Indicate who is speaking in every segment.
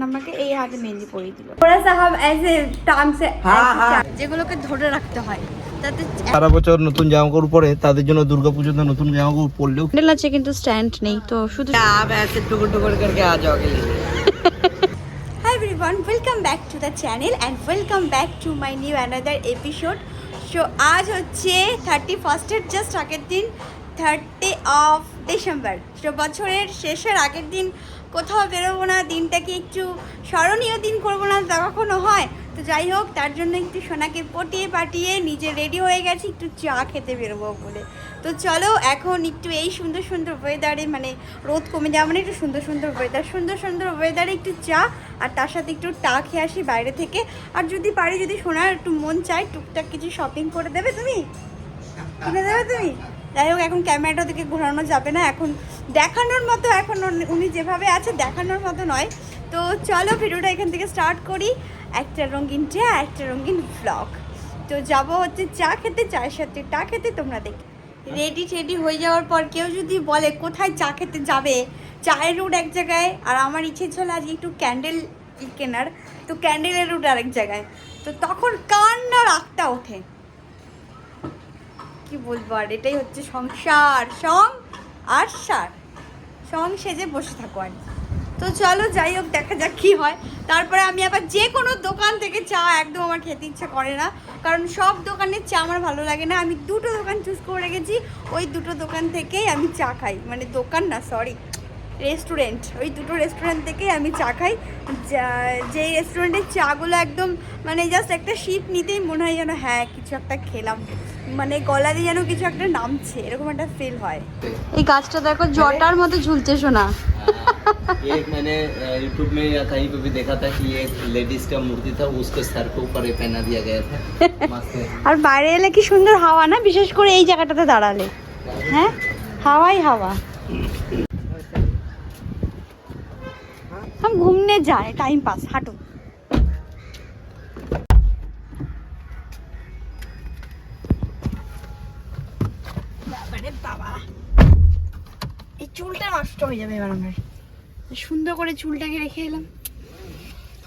Speaker 1: আমাকে এই হাতে মেহেন্দি পরিয়ে দিল थोड़ा सा हम ऐसे टांग से
Speaker 2: हाँ, हाँ।
Speaker 1: যেগুলোকে ধরে রাখতে হয় তাতে
Speaker 2: সারা বছর নতুন জামা কাপড় পরে তাদের জন্য দুর্গাপুজোতে নতুন জামা কাপড় পরলেও
Speaker 1: হ্যান্ডেল আছে কিন্তু স্ট্যান্ড নেই তো শুধু
Speaker 2: आप ऐसे टुकड़ टुकड़ करके आ जाओगे
Speaker 1: Hi everyone, welcome back to the channel and welcome back to my new another episode. So আজ হচ্ছে থার্টি ফার্স্টের জাস্ট আগের দিন থার্টি অফ ডিসেম্বর তো বছরের শেষের আগের দিন কোথাও বেরোবো না দিনটাকে একটু স্মরণীয় দিন করব না তা কখনো হয়? তো যাই হোক তার জন্য একটু সোনাকে পটিয়ে পাটিয়ে নিজে রেডি হয়ে গেছি একটু চা খেতে বেরোবো বলে। তো চলো এখন একটু এই সুন্দর সুন্দর ওয়েদারে মানে রোদ কমে যাওয়া মানে একটু সুন্দর সুন্দর ওয়েদার সুন্দর সুন্দর ওয়েদারে একটু চা আর তার সাথে একটু টা খেয়ে আসি বাইরে থেকে। আর যদি পারি যদি সোনার একটু মন চায় টুকটাক কিছু শপিং করে দেবে তুমি? কিনে দেবে তুমি? যাই হোক, এখন ক্যামেরাটা থেকে ঘোরানো যাবে না। এখন দেখানোর মতো, এখন উনি- যেভাবে আছে, দেখানোর মতো নয়। তো চলো ভিডিওটা এখান থেকে স্টার্ট করি। একটা রঙিন চা একটা রঙিন ব্লগ তো যাব হচ্ছে চা খেতে, চায়ের সাথে টা খেতে, তোমরা দেখে রেডি টেডি হয়ে যাওয়ার পর কেউ যদি বলে কোথায় চা খেতে যাবে, চায়ের রুট এক জায়গায়, আর আমার ইচ্ছে ছিল আজকে একটু ক্যান্ডেল কেনার, তো ক্যান্ডেলের রুট আরেক জায়গায়। তো তখন কান্না রাগটা ওঠে। কি বলব? আর এটাই হচ্ছে সংসার, সং আর সার। সং সেজে বসে থাকো আর তো চলো যাই হোক, দেখা যাক কি হয়। তারপরে আমি আবার যে কোনো দোকান থেকে চা একদম আমার খেতে ইচ্ছা করে না। কারণ সব দোকানের চা আমার ভালো লাগে না। আমি দুটো দোকান চুজ করে রেখেছি। ওই দুটো দোকান থেকেই আমি চা খাই। মানে দোকান না সরি রেস্টুরেন্ট ওই দুটো রেস্টুরেন্ট থেকেই আমি চা খাই। যা- যেই রেস্টুরেন্টের চাগুলো একদম মানে জাস্ট একটা শীত নিতেই মনে হয় যেন হ্যাঁ কিছু একটা খেলাম। মানে গলা দিয়ে যেন কিছু একটা নামছে এরকম একটা ফিল হয় এই গাছটা দেখো জটার মতো ঝুলছে শোনা
Speaker 2: ये एक मैंने यूट्यूब में या कहीं पे भी देखा था कि ये एक लेडीज का मूर्ति था उसके सर के ऊपर ये पहना दिया गया था मस्त है
Speaker 1: আর বাইরে এলে কি সুন্দর হাওয়া না বিশেষ করে এই জায়গাটাতে দাঁড়ালে হ্যাঁ হাওয়াই হাওয়া हम घूमने जा रहे टाइम पास हाटो হয়ে যাবে এবার আমার। সুন্দর করে চুলটাকে রেখে এলাম।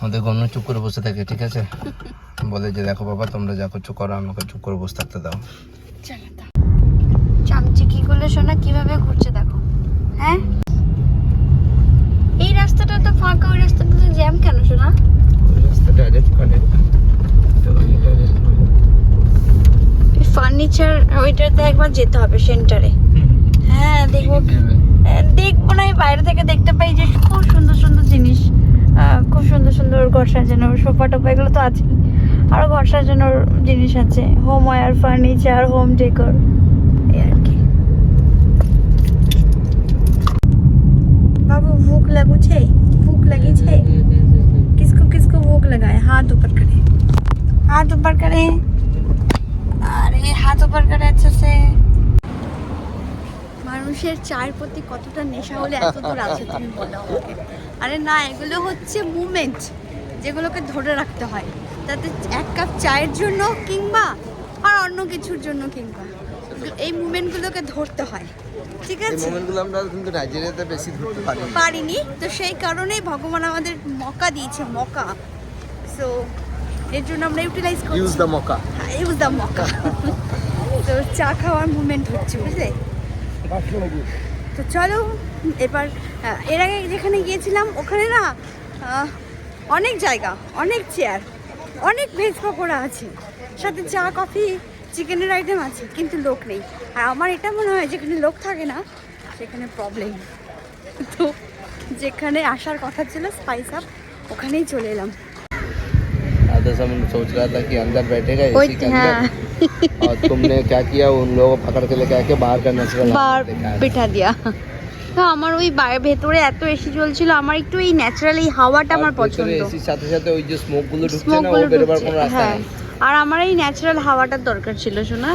Speaker 2: আমাদের গণ্য চুপ করে বসে থাকে ঠিক আছে? বলে যে দেখো বাবা তোমরা যা করছ করো আমাকে চুপ করে বসে থাকতে দাও।
Speaker 1: চামচিকি গুলো শোনা কীভাবে ঘুরছে দেখো। হ্যাঁ? এই রাস্তাটা তো ফাঁকা ওই রাস্তাটা তো জ্যাম কেন শোনা?
Speaker 2: ওই রাস্তা ডাইরেক্ট কানেক্ট
Speaker 1: ফার্নিচার ওইটাতে একবার যেতে হবে সেন্টারে। হ্যাঁ দেখব। দেখবো না এই বাইরে থেকে দেখতে পাই যে খুব সুন্দর সুন্দর জিনিস আহ, খুব সুন্দর সুন্দর ঘর সাজানোর সোফা টোফা এগুলো তো আছেই আরো ঘর সাজানোর জিনিস আছে home ware furniture home decor এই আর কি बाबू भूख लगू छे भूख लगी छे किसको किसको भूख लगा है हाथ ऊपर करे हाथ ऊपर करे अरे हाथ ऊपर करे अच्छे से মানুষের চায়ের প্রতি কতটা নেশা হলে এত দূর আছে তুমি বলো আমাকে। আরে না এগুলো হচ্ছে মুভমেন্ট যেগুলোকে ধরে রাখতে হয়। তাতে এক কাপ চায়ের জন্য কিংবা আর অন্য কিছুর জন্য কিংবা। এই মুভমেন্টগুলোকে ধরতে হয়। ঠিক আছে?
Speaker 2: মোমেন্টগুলো আমরা কিন্তু নাইজেরিয়াতে বেশি ধরতে পারি না।
Speaker 1: পারিনি। তো সেই কারণেই ভগবান আমাদের মকা দিয়েছে মকা। সো এর জন্য আমরা ইউটিলাইজ করছি।
Speaker 2: ইউজ দ্য মকা
Speaker 1: ইউজ দ্য মকা। তো চা খাওয়ার মুভমেন্ট হচ্ছে বুঝলে? তো চলো এবার আহ, এর আগে যেখানে গিয়েছিলাম ওখানে না আহ, অনেক জায়গা অনেক চেয়ার অনেক ভেজ পকোড়া আছে সাথে চা কফি চিকেনের আইটেম আছে কিন্তু লোক নেই আর আমার এটা মনে হয় যেখানে লোক থাকে না সেখানে প্রবলেম তো যেখানে আসার কথা ছিল স্পাইস আপ ওখানেই চলে এলাম
Speaker 2: आधा समय सोच रहा था कि अंदर बैठेगा
Speaker 1: ওই
Speaker 2: एसी के
Speaker 1: হ্যাঁ
Speaker 2: अंदर और तुमने क्या किया उन लोगों को पकड़ के लेके आके बाहर का नेचुरल
Speaker 1: বার পিঠা দিয়া তো আমার ওই বাইরে ভেতরে এত এসি চলছিল আমার একটু এই ন্যাচারাল এই হাওয়াটা আমার পছন্দ
Speaker 2: এসির সাথে সাথে ওই যে স্মোক গুলো ঢুকছে
Speaker 1: স্মোক
Speaker 2: না ও
Speaker 1: গুলো
Speaker 2: বেরোবার
Speaker 1: ঢুকছে
Speaker 2: কোনো রাস্তা
Speaker 1: হ্যাঁ
Speaker 2: নেই
Speaker 1: আর আমার এই ন্যাচারাল হাওয়াটার দরকার ছিল শোনা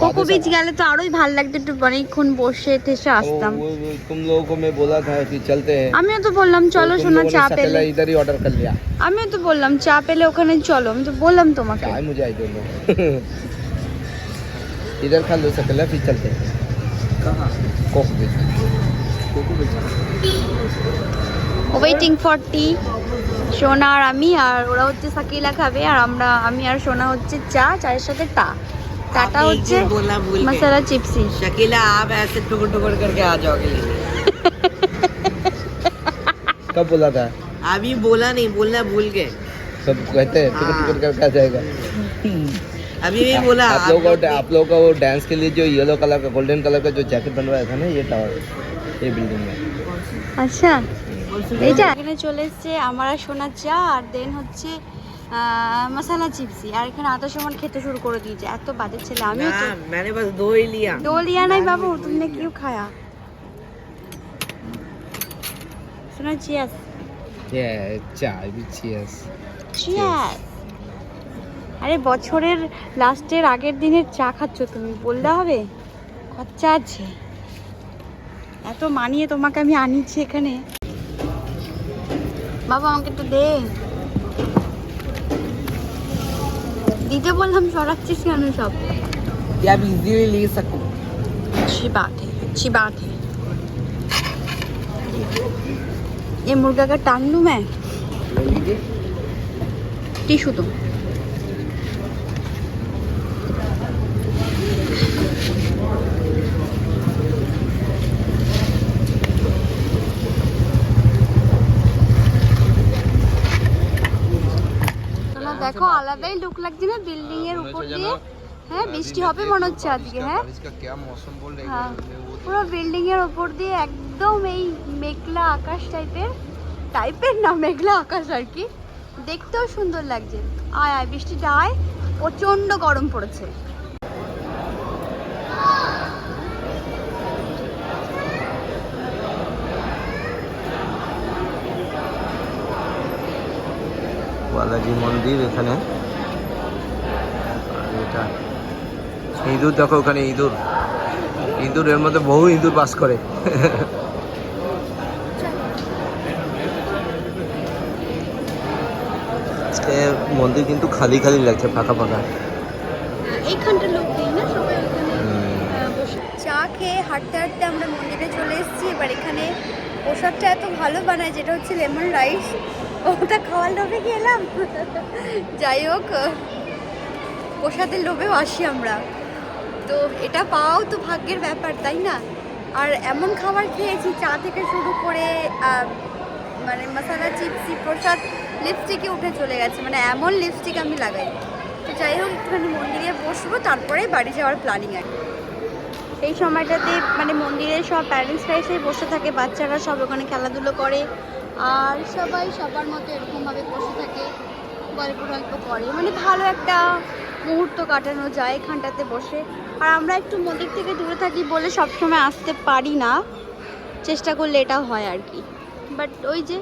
Speaker 1: কোকো বিচ গেলে তো আরোই ভালো লাগতো একটু অনেকক্ষণ বসে ঠেসে আসতাম
Speaker 2: वो- वो- वो तुम लोगों को मैं बोला था कि चलते हैं
Speaker 1: আমিও তো বললাম চলো
Speaker 2: तो तुम
Speaker 1: শোনা
Speaker 2: लोगों ने
Speaker 1: চা
Speaker 2: सकला
Speaker 1: পেলে
Speaker 2: इधर ही ऑर्डर कर लिया
Speaker 1: আমিও তো বললাম চা পেলে ওখানে চলো আমি তো বললাম তোমাকে
Speaker 2: चाय मुझे आई दोनों इधर खा लो सकला फिर चलते हैं कहाँ coke beach coco beach
Speaker 1: waiting for tea সোনা আর আমি আর ওরা হচ্ছে সাকিলা খাবে আর আমরা আমি আর সোনা হচ্ছে চা চায়ের সাথে টা টাটা
Speaker 3: आपने एक
Speaker 1: হচ্ছে
Speaker 3: दिन बोलना भूल गए।
Speaker 1: মশলা চিপসি
Speaker 3: शकीला आप ऐसे टुकड़ टुकड़ करके आ जाओगे लेने
Speaker 2: कब बोला था
Speaker 3: अभी बोला नहीं बोलना भूल गए
Speaker 2: सब कहते हैं टिकट
Speaker 3: हाँ।
Speaker 2: टिकट करके आ जाएगा
Speaker 3: अभी भी बोला
Speaker 2: आप लोग का आप लोग का वो डांस के लिए जो येलो कलर का गोल्डन कलर का जो जैकेट बनवाया था ना ये टावर ये बिल्डिंग में
Speaker 1: আচ্ছা এইটা এখানে চলে এসছে আমার আর সোনার চা আর দেন হচ্ছে আহ, মশলা চিপসি আর এখানে আধা সমান খেতে শুরু করে দিয়েছে এত বাজে ছেলে আমিও তো
Speaker 3: ना, मैंने बस दो ही लिया
Speaker 1: दो लिया नहीं बाबू तुमने क्यों खाया सुना चियर्स
Speaker 2: ये चाय भी cheers
Speaker 1: চিয়ার্স আরে বছরের লাস্টের আগের দিনের চা খাচ্ছ তুমি বললে হবে খরচা আছে এত মানিয়ে তোমাকে আমি আনিছি এখানে বাবা আমাকে একটু দে দিতে বললাম সরাচ্ছিস কেন সব
Speaker 3: क्या आप इजीली ले सकूं
Speaker 1: अच्छी बात है अच्छी बात है ये मुर्गा का टांग लूँ मैं
Speaker 3: ले लीजिए
Speaker 1: टिशू दो দেখো আলাদাই লুক লাগছে না বিল্ডিং এর উপর দিয়ে। হ্যাঁ, হ্যাঁ বৃষ্টি হবে মনে হচ্ছে আজকে হ্যাঁ।, হ্যাঁ পুরো বিল্ডিং এর উপর দিয়ে একদম এই মেঘলা আকাশ টাইপের টাইপের না মেঘলা আকাশ আর কি। দেখতেও সুন্দর লাগছে। আয় আয় বৃষ্টিটা আয় প্রচণ্ড গরম পড়েছে।
Speaker 2: মন্দির এখানে। এটা ইঁদুর দেখো ওখানে ইঁদুর। ইঁদুর এর মধ্যে বহু ইঁদুর বাস করে। মন্দির কিন্তু খালি খালি লাগছে ফাঁকা ফাঁকা।
Speaker 1: এইখানটা লোক নেই না সবাই চা খেয়ে হাঁটতে হাঁটতে আমরা মন্দিরে চলে এসেছি। এবার এখানে প্রসাদটা এত ভালো বানায় যেটা হচ্ছে লেমন রাইস। ওটা খাওয়ার লোভে গেলাম। যাই হোক, প্রসাদের লোভেও আসি আমরা। তো এটা পাওয়াও তো ভাগ্যের ব্যাপার, তাই না? আর এমন খাবার খেয়েছি, চা থেকে শুরু করে মানে মশলা চিপসি প্রসাদ লিপস্টিকে উঠে চলে গেছে। মানে এমন লিপস্টিক আমি লাগাই। তো যাই হোক, একটুখানি মন্দিরে বসবো, তারপরে বাড়ি যাওয়ার প্ল্যানিং আর এই সময়টাতে মানে মন্দিরে সব প্যারেন্টসরা এসে বসে থাকে, বাচ্চারা সব ওখানে খেলাধুলো করে। আর সবাই সবার মতো এরকমভাবে বসে থাকে গল্প গল্প করে। মানে ভালো একটা মুহূর্ত কাটানো যায় এখানটাতে বসে। আর আমরা একটু মন্দির থেকে দূরে থাকি বলে সবসময় আসতে পারি না। চেষ্টা করলে এটা হয় আর কি। বাট ওই যে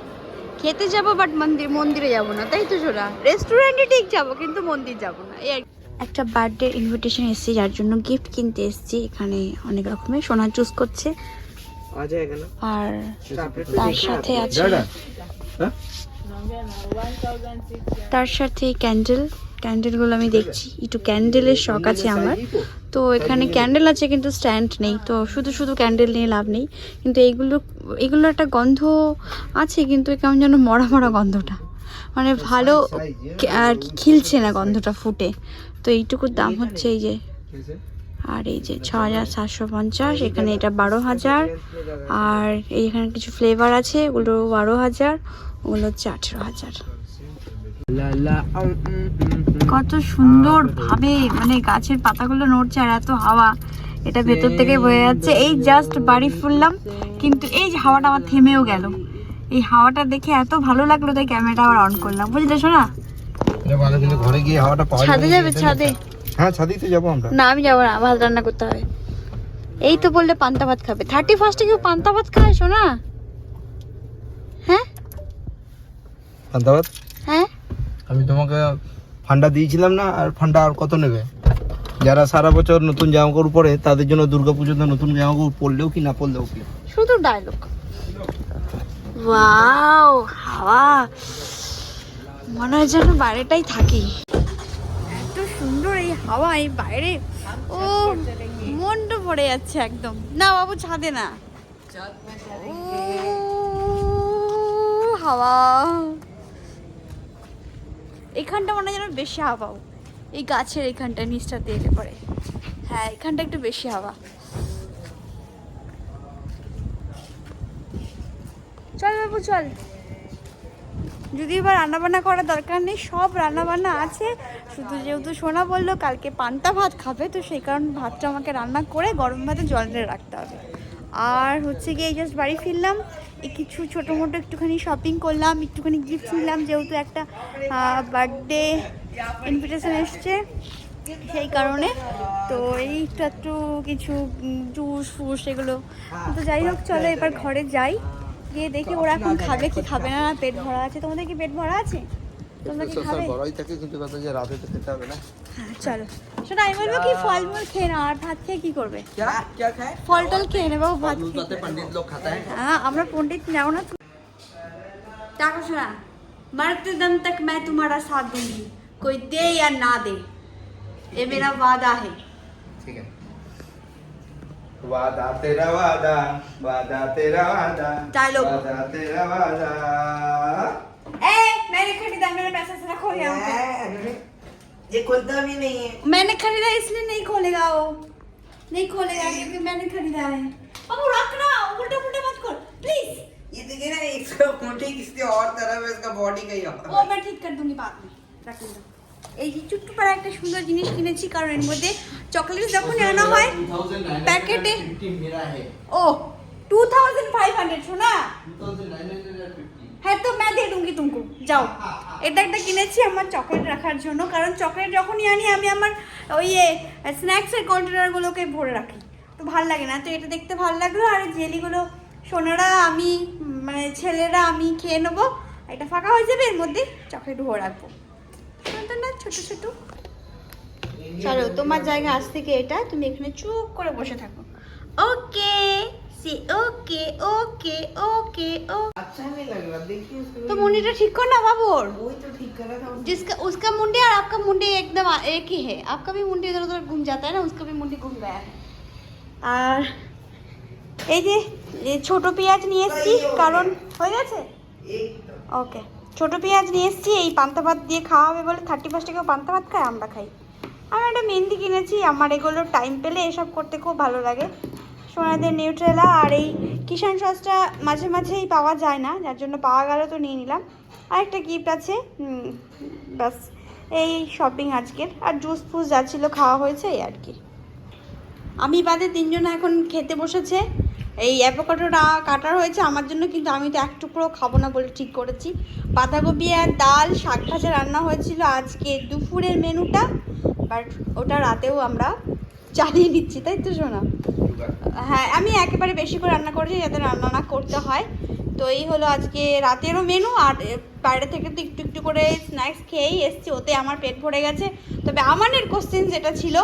Speaker 1: খেতে যাব বাট মন্দির, মন্দিরে যাব না, তাই তো সোনা রেস্টুরেন্টে ঠিক যাব, কিন্তু মন্দির যাব না, এই একটা বার্থডে ইনভিটেশন এসেছি, যার জন্য গিফট কিনতে এসেছি। এখানে অনেক রকমের সোনা চুজ করছে। আর তার সাথে আছে হ্যাঁ? তার সাথে ক্যান্ডেল ক্যান্ডেলগুলো আমি দেখছি। একটু ক্যান্ডেলের শখ আছে আমার। তো এখানে ক্যান্ডেল আছে কিন্তু স্ট্যান্ড নেই। তো শুধু শুধু ক্যান্ডেল নিয়ে লাভ নেই। কিন্তু এইগুলো এগুলো একটা গন্ধ আছে কিন্তু কেমন যেন মরা মরা গন্ধটা। মানে ভালো আর খিলছে না গন্ধটা ফুটে। তো এইটুকুর দাম হচ্ছে এই যে আর এই যে ছ হাজার সাতশো পঞ্চাশ এখানে এটা বারো হাজার। আর এইখানে কিছু ফ্লেভার আছে ওগুলো বারো হাজার ওগুলো হচ্ছে আঠেরো হাজার। কত সুন্দর ভাবে মানে গাছের পাতাগুলো নড়ছে আর এত হাওয়া এটা ভেতর থেকে বয়ে যাচ্ছে। এই জাস্ট বাড়ি ফুললাম কিন্তু এই যে হাওয়াটা আমার থেমেও গেল। এই হাওয়াটা দেখে এত ভালো লাগল তাই ক্যামেরাটা আবার অন করলাম। বুঝলে শোনা
Speaker 2: ঘরে গিয়ে হাওয়াটা
Speaker 1: ছাদে যাবে ছাদে।
Speaker 2: হ্যাঁ ছাদেই তো যাব আমরা।
Speaker 1: না আমি যাব না ভাত রান্না করতে হবে। এই তো বললে পান্তা ভাত খাবে। থার্টি ফার্স্টে কেউ পান্তা ভাত খায় শোনা হ্যাঁ?
Speaker 2: পান্তাবাদ
Speaker 1: হ্যাঁ?
Speaker 2: আমি তোমাকে ফান্ডা দিয়েছিলাম না আর ফান্ডা আর কত নেবে? যারা সারা বছর নতুন জামা কাপড় পরে তাদের জন্য দুর্গা পুজোতে নতুন জামা কাপড় পরলেও কি না পরলেও কি?
Speaker 1: শুধু ডায়লগ ওয়াও হাওয়া। মনে হয় যেন বাইরেটাই থাকি। এই হাওয়া এই বাইরে। ও মনটা ভরে যাচ্ছে একদম। না, বাবু, ছাদে না। হাওয়া। এখানটা মনে যেন বেশি হাওয়া। এই গাছের এইখানটা নিচটাতে এলে পরে। হ্যাঁ এখানটা একটু বেশি হাওয়া। চল, বাবু, চল। যদি এবার রান্নাবান্না করার দরকার নেই, সব রান্নাবান্না আছে। শুধু যেহেতু সোনা বলল কালকে পান্তা ভাত খাবে, তো সেই কারণে ভাতটা আমাকে রান্না করে গরম ভাতে জল দিয়ে রাখতে হবে। আর হচ্ছে গিয়ে জাস্ট বাড়ি ফিরলাম কিছু ছোটো মোটো একটুখানি শপিং করলাম, একটুখানি গিফট নিলাম, যেহেতু একটা বার্থডে ইনভিটেশন এসছে সেই কারণে। তো এই একটু কিছু জুস ফুস এগুলো। তো যাই হোক, চলো এবার ঘরে যাই। গিয়ে দেখি ওরা এখন খাবে কি খাবে না না পেট ভরা আছে তোমাদের কি পেট ভরা আছে তোমরা কি খাবে
Speaker 2: বড়াই থাকে কিন্তু কথা যে রাতে তো খেতে হবে না
Speaker 1: হ্যাঁ চলো সেটা আমি বলবো কি ফলমূল খেয়ে নাও আর ভাত খেয়ে কি করবে
Speaker 3: क्या क्या खाए
Speaker 1: ফল টল খেয়ে নেবো ভাত
Speaker 3: दूध
Speaker 1: খেয়ে
Speaker 3: पाते पंडित लोग खाता है
Speaker 1: हाँ আমরা পণ্ডিত যাও না টাকা শোনা मरते दम तक मैं तुम्हारा साथ दूंगी कोई दे या ना दे ये मेरा वादा है
Speaker 3: ठीक है
Speaker 2: वादा तेरा वादा वादा तेरा वादा
Speaker 1: डायलॉग
Speaker 2: वादा तेरा वादा।
Speaker 1: ए मैंने खरीदा मेरे पैसे से ना खोया
Speaker 3: ये खुलता भी नहीं है।
Speaker 1: मैंने खरीदा इसलिए नहीं खोलेगा वो। नहीं खोलेगा क्योंकि मैंने खरीदा है। अब रख ना उल्टा पुल्टा मत कर प्लीज़
Speaker 3: ये देखिए ना इसका मुट्ठी किसी और तरह है इसका बॉडी कहीं
Speaker 1: और
Speaker 3: ओ
Speaker 1: मैं ठीक कर दूँगी बाद में। रख लूँगा এই যে ছোট্ট পাড়া একটা সুন্দর জিনিস কিনেছি কারণ এর মধ্যে চকলেট যখন আনা হয় প্যাকেটে
Speaker 2: मेरा है
Speaker 1: ও টু থাউজেন্ড ফাইভ হান্ড্রেড শোনা
Speaker 2: 2950
Speaker 1: হ্যাঁ তো मैं दे दूंगी तुमको যাও এটা একটা কিনেছি আমার চকলেট রাখার জন্য কারণ চকলেট যখনই আনি আমি আমার ওই স্ন্যাক্সের কন্টেনারগুলোকে ভরে রাখি তো ভাল লাগে না তো এটা দেখতে ভালো লাগলো আর জেলিগুলো সোনারা আমি উম, মানে ছেলেরা আমি খেয়ে নেবো এটা ফাঁকা হয়ে যাবে এর মধ্যে চকলেট ভরে রাখবো সুন্দর না ছোট ছোট চলো তোমার জায়গা আজ থেকে এটা তুমি এখানে চুপ করে বসে থাকো okay see okay okay okay ও
Speaker 3: अच्छा नहीं लग रहा देखिए उसको
Speaker 1: তো মুন্ডিটা ঠিক কর না বাবুর
Speaker 3: वही तो ठीक कर रहा था
Speaker 1: जिसका उसका मुंडी और आपका मुंडी एकदम आ- एक ही है आपका भी मुंडी इधर उधर घूम जाता है ना उसका भी मुंडी घूम गया है আর এই যে এই ছোট পেঁয়াজ নিয়ে এসেছি কারণ হয়ে গেছে
Speaker 3: एक
Speaker 1: ওকে ছোট পেঁয়াজ নিয়ে এসেছি, এই পান্তা ভাত দিয়ে খাওয়া হবে বলে থার্টি ফার্স্টে কেউ পান্তা ভাত খায়, আমরা খাই। আমি একটা মেহেন্দি কিনেছি, আমার এগুলো টাইম পেলে এসব করতে খুব ভালো লাগে। সোনাদের নিউট্রেলা আর এই কিষাণ সসটা মাঝে মাঝেই পাওয়া যায় না, যার জন্য পাওয়া গেল তো নিয়ে নিলাম। আর একটা গিফট আছে ব্যাস, এই শপিং আজকের। আর জুস ফুস যা ছিল খাওয়া হয়েছে, এই আর কি। আমি বাদে তিনজন এখন খেতে বসেছে। এই অ্যাভোকাডোটা কাটার হয়েছে আমার জন্য কিন্তু আমি তো এক টুকরো খাব না বলে ঠিক করেছি। বাঁধাকপি আর ডাল শাক ভাজা রান্না হয়েছিল আজকে দুপুরের মেনুটা বাট ওটা রাতেও আমরা চালিয়ে নিচ্ছি তাই তো শোনা হ্যাঁ আমি একেবারে বেশি করে রান্না করেছি যাতে রান্না না করতে হয়। তো এই হলো আজকে রাতেরও মেনু আর বাইরে থেকে তো একটু একটু করে স্ন্যাক্স খেয়েই এসছি ওতে আমার পেট ভরে গেছে। তবে আমানের কোশ্চেন যেটা ছিল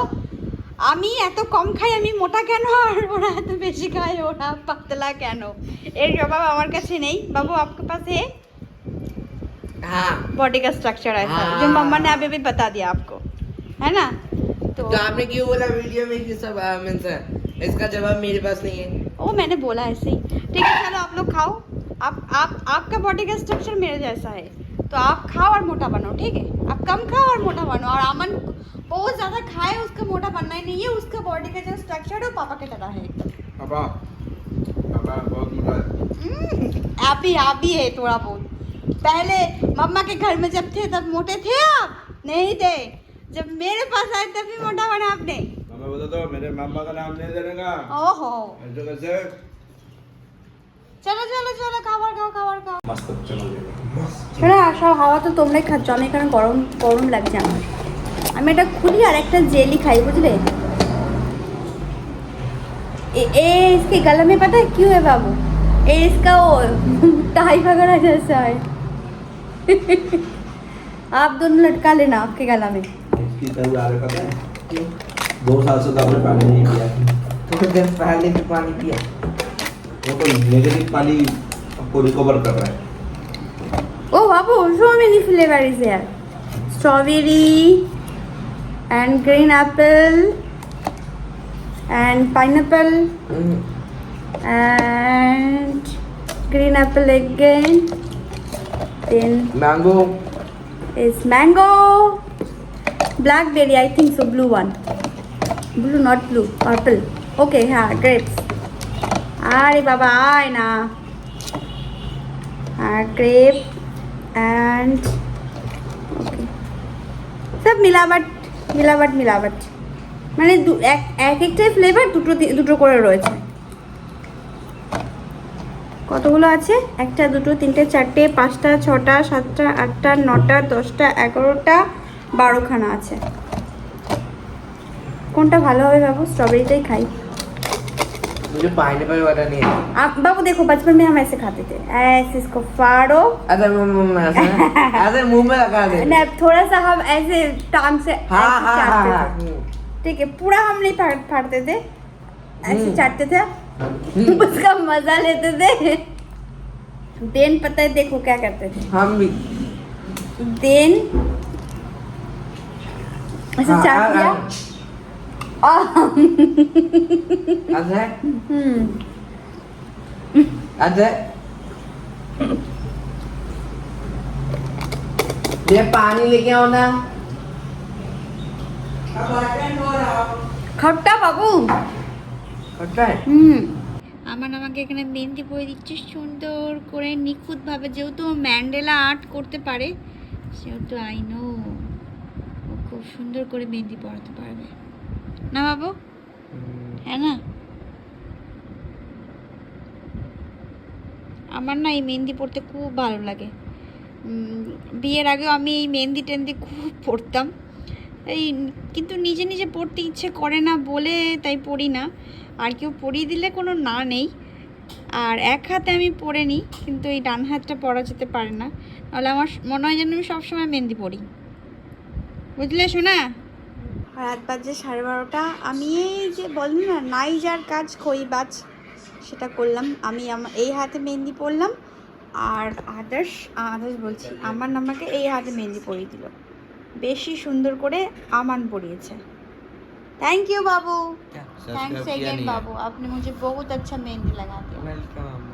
Speaker 1: আমি এত কম খাই আমি মোটা কেন আর ওরা এত বেশি খায় ওরা পাতলা কেন এর জবাব আমার কাছে নেই বাবু आपके पास है
Speaker 3: हाँ
Speaker 1: बॉडी का स्ट्रक्चर ऐसा
Speaker 3: हाँ।
Speaker 1: जो मम्मा ने अभी भी बता दिया आपको है ना तो
Speaker 3: तो आपने क्यों बोला वीडियो में कि सब मीन्स इसका जवाब मेरे पास नहीं है
Speaker 1: वो मैंने बोला ऐसे ही ठीक है चलो आप लोग खाओ आप आप आपका बॉडी का स्ट्रक्चर मेरे जैसा है तो आप खाओ और मोटा बनो ठीक है आप कम खाओ और मोटा बनो और अमन बहुत ज़्यादा खाए उसका मोटा बनना ही नहीं है उसका बॉडी का जो स्ट्रक्चर है वो पापा की तरह है एकदम
Speaker 2: पापा पापा बहुत मोटा है
Speaker 1: हम्म, आप ही आप ही है थोड़ा बहुत पहले मम्मा के घर में जब थे तब मोटे थे आप नहीं थे जब मेरे पास आए तभी मोटा बना आपने
Speaker 2: मामा बता दो मेरे मामा का नाम नहीं देने का
Speaker 1: ओहो
Speaker 2: ऐसे कैसे
Speaker 1: চলো চলো চলো খাবার খাও খাবার খাও
Speaker 2: मस्त चलो
Speaker 1: শোনা সব হাওয়া তো তোমরাই খাচ্ছ আমি এখানে গরম গরম লাগছে আমার আমি এটা খুলি আর একটা জেলি খাই বুঝলে ए, ए इसके गले में पता है क्यों है बाबू ए इसका वो टाई वगैरह जैसा है आप दोनों लटका लेना आपके गला में
Speaker 2: इसकी तरह आ रहा पता है दो साल से तो आपने पानी नहीं पिया
Speaker 3: थोड़े दिन पहले भी पानी पिया
Speaker 2: वो तो नेगेटिव पानी आपको रिकवर कर रहा है
Speaker 1: Oh, Babu, so many flavors here. Strawberry and green apple. And pineapple. Mm. and green apple again. Then
Speaker 3: mango.
Speaker 1: Is mango. Blackberry i think so blue one. Blue not blue purple. Okay yeah, grapes. Are baba ay na. Grape and okay. Sab mila but মিলাবাট মিলাবাট। মানে দু এক এক একটাই flavour দুটো দুটো করে রয়েছে। কতগুলো আছে? একটা, দুটো, তিনটে, চারটে, পাঁচটা, ছটা, সাতটা, আটটা, নটা, দশটা, এগারোটা, বারোখানা আছে। কোনটা ভালো হবে বাবু? স্ট্রবেরিটাই খাই।
Speaker 3: मुझे पाइनएप्पल वाला नहीं है
Speaker 1: आप बाबू देखो बचपन में हम ऐसे खाते थे। ऐसे इसको फाड़ो।
Speaker 3: ऐसे मुँह में ऐसे। ऐसे मुँह में लगा दे।
Speaker 1: ना थोड़ा सा हम ऐसे टांग से
Speaker 3: हाँ
Speaker 1: ऐसे
Speaker 3: हाँ हाँ हाँ।
Speaker 1: ठीक है पूरा हम नहीं फाड़- फाड़ते थे। ऐसे
Speaker 3: हम्म।
Speaker 1: चाटते थे।
Speaker 3: हम्म।
Speaker 1: उसका मज़ा लेते थे। देन पता है देखो क्या करते थे।
Speaker 3: हम भी।
Speaker 1: देन ऐसे
Speaker 3: हाँ,
Speaker 1: चाट
Speaker 3: हाँ,
Speaker 1: लिया।
Speaker 3: हाँ।
Speaker 1: और
Speaker 3: ऐसे
Speaker 1: हम्म
Speaker 3: ऐसे ये पानी लेके आओ ना
Speaker 1: খট্টা বাবু
Speaker 3: खट्टा है
Speaker 1: হুম আমার আমাকে এখানে মেহেন্দি পরে দিচ্ছে সুন্দর করে নিখুঁতভাবে যেহেতু ও ম্যান্ডেলা আর্ট করতে পারে সেহেতু আই নো ও খুব সুন্দর করে মেহেন্দি পরাতে পারবে না বাবু? হ্যাঁ না? আমার না এই মেহেন্দি পড়তে খুব ভালো লাগে। বিয়ের আগেও আমি এই মেহেন্দি টেন্দি খুব পরতাম এই কিন্তু নিজে নিজে পড়তে ইচ্ছে করে না বলে তাই পড়ি না। আর কেউ পরিয়ে দিলে কোনো না নেই। আর এক হাতে আমি পরে নিই কিন্তু এই ডান হাতটা পরা যেতে পারে না। নাহলে আমার মনে হয় যেন আমি সবসময় মেহেন্দি পড়ি। বুঝলে শোনা রাত বাজে সাড়ে বারোটা আমি এই যে বলি না নাইজার কাজ খই বাজ সেটা করলাম আমি আমার এই হাতে মেহেন্দি পরলাম আর আদার্স আদার্স বলছি আমার আমাকে এই হাতে মেহেন্দি পরিয়ে দিল বেশি সুন্দর করে Aman পরিয়েছে thank you Babu thanks again बाबू आपने मुझे बहुत अच्छा मेहंदी लगा दिया
Speaker 3: वेलकम